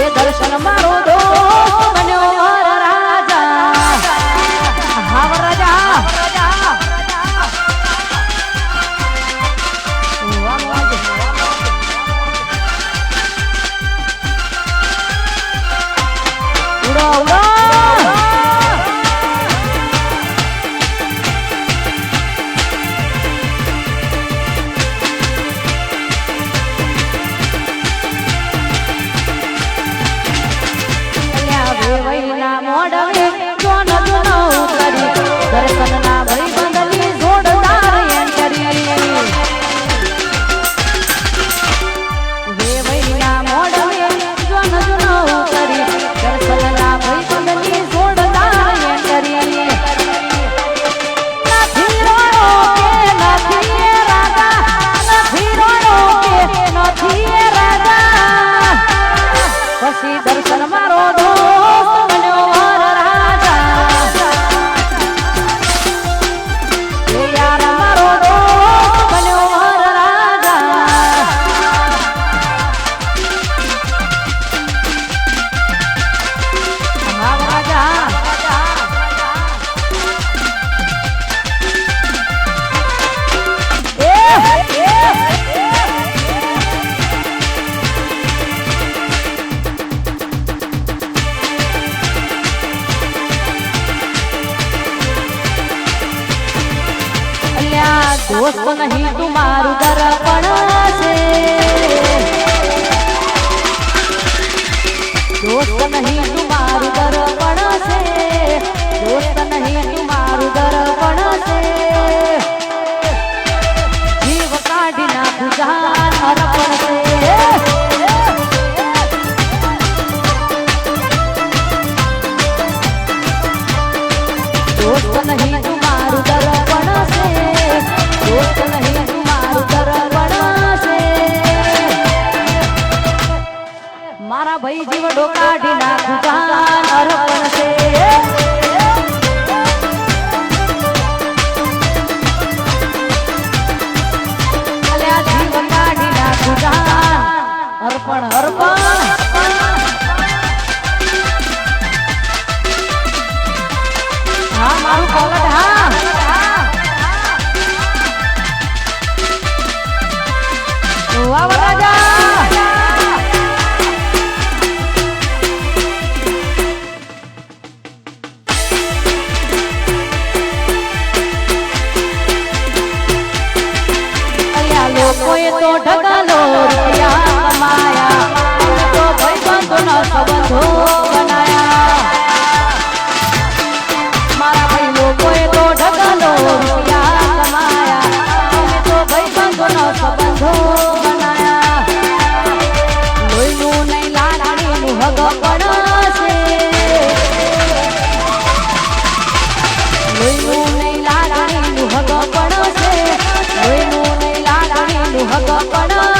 એ દર્શન મારો દોસ્ત બન્યો મારા રાજા હાવ રાજા Go, go! Agora é só na દોસ્ત નહીં તું મારું દર્પણ છે. દોસ્ત નહીં அப்பனா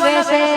વેસે